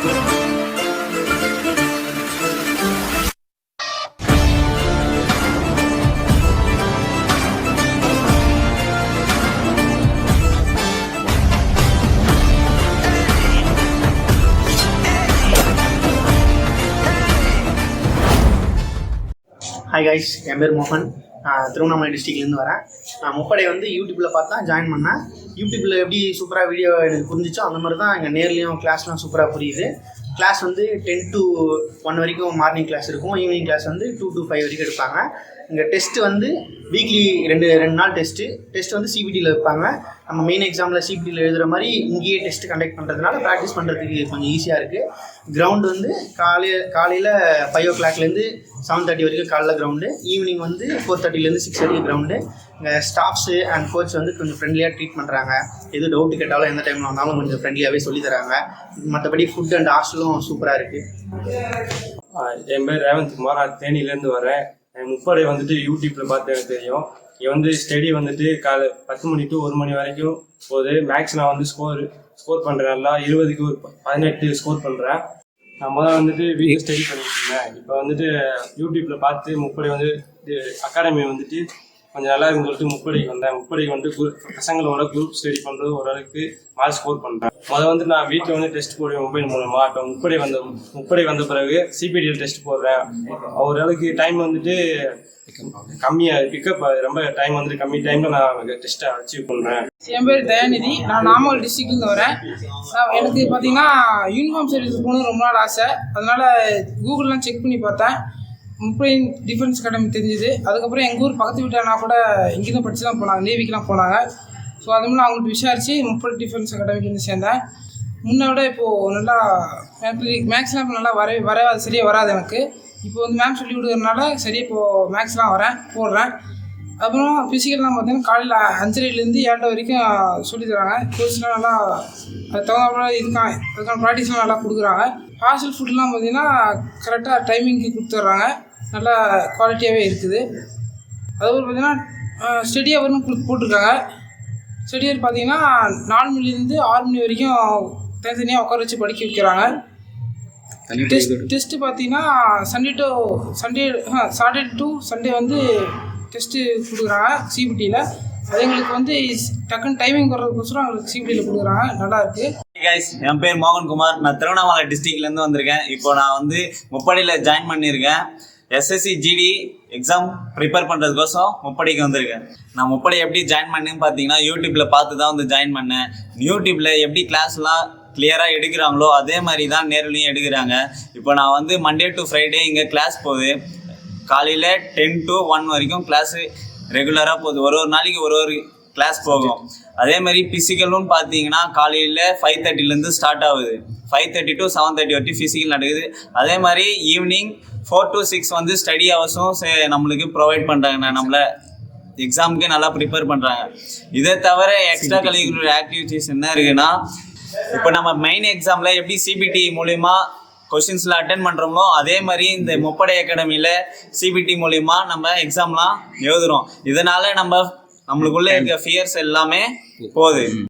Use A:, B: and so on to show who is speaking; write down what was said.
A: Hi guys என் பேர் மோகன். நான் திருவண்ணாமலை டிஸ்ட்ரிக்ட்லேருந்து வரேன். நான் முப்படை வந்து யூடியூப்பில் பார்த்தா ஜாயின் பண்ணேன். யூடியூப்பில் எப்படி சூப்பராக வீடியோ எனக்கு புரிஞ்சிச்சோ அந்த மாதிரி தான் எங்கள் நேர்லேயும் கிளாஸ்லாம் சூப்பராக புரியுது. கிளாஸ் வந்து டென் டு ஒன் வரைக்கும் மார்னிங் கிளாஸ் இருக்கும். ஈவினிங் கிளாஸ் வந்து டூ டு ஃபைவ் வரைக்கும் எடுப்பாங்க. இங்கே டெஸ்ட்டு வந்து வீக்லி ரெண்டு ரெண்டு நாள் டெஸ்ட்டு டெஸ்ட் வந்து சிபிடியில் வைப்பாங்க. நம்ம மெயின் எக்ஸாமில் சிபிடியில் எழுதுகிற மாதிரி இங்கேயே டெஸ்ட் கண்டக்ட் பண்ணுறதுனால ப்ராக்டிஸ் பண்ணுறதுக்கு கொஞ்சம் ஈஸியாக இருக்குது கிரவுண்டு வந்து காலையில் காலையில் ஃபைவ் ஓ கிளாக்லேருந்து செவன் தேர்ட்டி வரைக்கும் காலைல கிரவுண்டு ஈவினிங் வந்து ஃபோர் தேர்ட்டிலேருந்து சிக்ஸ் வரைக்கும் கிரவுண்டு இங்கே ஸ்டாஃப்ஸு அண்ட் கோச் வந்து கொஞ்சம் ஃப்ரெண்ட்லியாக ட்ரீட் பண்ணுறாங்க எது டவுட் கேட்டாலும் எந்த டைமில் வந்தாலும் கொஞ்சம் ஃப்ரெண்ட்லியாகவே சொல்லித்தராங்க மற்றபடி ஃபுட் அண்ட் ஹாஸ்டலும் சூப்பராக இருக்குது
B: என் பேர் ரேவந்த் குமார். நான் தேனியிலேருந்து வரேன். என் முப்படை வந்துட்டு யூடியூப்ல பார்த்து எனக்கு தெரியும். இங்கே வந்து ஸ்டடி வந்துட்டு காலை பத்து மணி டு ஒரு மணி வரைக்கும் போகுது. மேக்ஸ் நான் வந்து ஸ்கோர் ஸ்கோர் பண்ணுறேன் நல்லா இருபதுக்கு ஒரு பதினெட்டு ஸ்கோர் பண்ணுறேன் நான் முதல்ல வந்துட்டு வீட்டில் ஸ்டடி பண்ணிட்டு இருந்தேன். இப்போ வந்துட்டு யூடியூப்ல பார்த்து முப்படை வந்து அகாடமி வந்துட்டு கொஞ்சம் நல்லா இருக்குன்னு சொல்லிட்டு முப்படைக்கு வந்தேன். முப்படைக்கு வந்து பசங்களோட குரூப் ஸ்டடி பண்ணுறது ஓரளவுக்கு மார்க் ஸ்கோர் பண்ணுறேன் முதல் வந்து நான் வீட்டில் வந்து டெஸ்ட் போடுவேன் மொபைல் மூலமாக இப்போ முப்படை வந்த முப்படை வந்த பிறகு சிபிடிஎல் டெஸ்ட் போடுறேன். ஓரளவுக்கு டைம் வந்துட்டு கம்மியாக பிக்கப் ரொம்ப டைம் வந்துட்டு கம்மி டைமில் நான் டெஸ்ட்டை அச்சீவ் பண்ணுறேன்
C: என் பேர் தயாநிதி. நான் நாமக்கல் டிஸ்ட்ரிக்ட்லேருந்து வரேன். எனக்கு பார்த்தீங்கன்னா யூனிஃபார்ம் சர்வீஸ் போகணும்னு ரொம்ப நாள் ஆசை. அதனால் கூகுள்லாம் செக் பண்ணி பார்த்தேன். முப்பையின் டிஃபென்ஸ் அகாடமி தெரிஞ்சுது. அதுக்கப்புறம் எங்கள் ஊர் பக்கத்து வீட்டானா கூட இங்கேருந்து படிச்சு தான் போனாங்க நேவிக்கெலாம் போனாங்க. ஸோ அது மூலம் அவங்கள்ட்ட விசாரித்து முப்பது டிஃபென்ஸ் அகாடமிக்கு வந்து சேர்ந்தேன். முன்ன விட இப்போது நல்லா மேக்ஸ்லாம் இப்போ நல்லா வரவே வர அது சரியாக வராது எனக்கு. இப்போ வந்து மேம் சொல்லி கொடுக்குறதுனால சரியாக இப்போது மேக்ஸ்லாம் வரேன் போடுறேன். அப்புறம் ஃபிசிக்கல்லாம் பார்த்தீங்கன்னா காலையில் அஞ்சரைலேருந்து ஏழரை வரைக்கும் சொல்லி தராங்க. கோர்ஸ்லாம் நல்லா அது தகுந்தாப்புல இதுக்கான அதுக்கான ப்ராக்டிஸ்லாம் நல்லா கொடுக்குறாங்க. ஹாஸ்டல் ஃபுட்லாம் பார்த்தீங்கன்னா கரெக்டாக டைமிங்க்கு கொடுத்துட்றாங்க. நல்லா குவாலிட்டியாகவே இருக்குது. அதுக்கப்புறம் பார்த்தீங்கன்னா ஸ்டடி ஹவர்னு கொடுத்து போட்டிருக்காங்க. ஸ்டடி ஹவர் பார்த்தீங்கன்னா நாலு மணிலேருந்து ஆறு மணி வரைக்கும் தனித்தனியாக உட்கார வச்சு படிக்க வைக்கிறாங்க. டெஸ்ட் டெஸ்ட்டு பார்த்தீங்கன்னா Sunday to Sunday Saturday to Sunday வந்து டெஸ்ட்டு கொடுக்குறாங்க சிபிடியில் அது எங்களுக்கு வந்து டக்குன்னு டைமிங் வர்றதுக்கோசரம் எங்களுக்கு சிபிடியில் கொடுக்குறாங்க. நல்லா இருக்குது
D: கைஸ் என் பேர் மோகன்குமார். நான் திருவண்ணாமலை டிஸ்ட்ரிக்ட்லேருந்து வந்திருக்கேன். இப்போ நான் வந்து முப்படியில் ஜாயின் பண்ணியிருக்கேன். எஸ்எஸ்சி ஜிடி எக்ஸாம் ப்ரிப்பேர் பண்ணுறதுக்கோசம் முப்படைக்கு வந்திருக்கேன். நான் முப்படை எப்படி ஜாயின் பண்ணேன்னு பார்த்தீங்கன்னா யூடியூப்பில் பார்த்து தான் வந்து ஜாயின் பண்ணேன். யூடியூப்பில் எப்படி கிளாஸ்லாம் கிளியராக எடுக்கிறாங்களோ அதே மாதிரி தான் நேரிலையும் எடுக்கிறாங்க. இப்போ நான் வந்து மண்டே டு ஃப்ரைடே இங்கே கிளாஸ் போகுது. காலையில் டென் டு ஒன் வரைக்கும் கிளாஸு ரெகுலராக போகுது. ஒரு ஒரு நாளைக்கு ஒரு ஒரு கிளாஸ் போகும். அதே மாதிரி பிசிக்கலும் பார்த்தீங்கன்னா காலையில் ஃபைவ் தேர்ட்டிலேருந்து ஸ்டார்ட் ஆகுது. Five thirty to seven thirty வரைக்கும் ஃபிசிக்கல் நடக்குது. அதே மாதிரி ஈவினிங் ஃபோர் டு சிக்ஸ் வந்து ஸ்டடி ஹவர்ஸும் சே- நம்மளுக்கு ப்ரொவைட் பண்ணுறாங்க நம்மளை எக்ஸாமுக்கு நல்லா ப்ரிப்பேர் பண்ணுறாங்க இதை தவிர எக்ஸ்ட்ரா கரிக்குலர் ஆக்டிவிட்டீஸ் என்ன இருக்குன்னா இப்போ நம்ம மெயின் எக்ஸாமில் எப்படி சிபிடி மூலிமா கொஷின்ஸில் அட்டன் பண்ணுறோமோ அதே மாதிரி இந்த முப்படை அகாடமியில் சிபிடி மூலிமா நம்ம எக்ஸாம்லாம் எழுதுறோம். இதனால நம்ம நம்மளுக்குள்ள இருக்க ஃபியர்ஸ் எல்லாமே போகுது.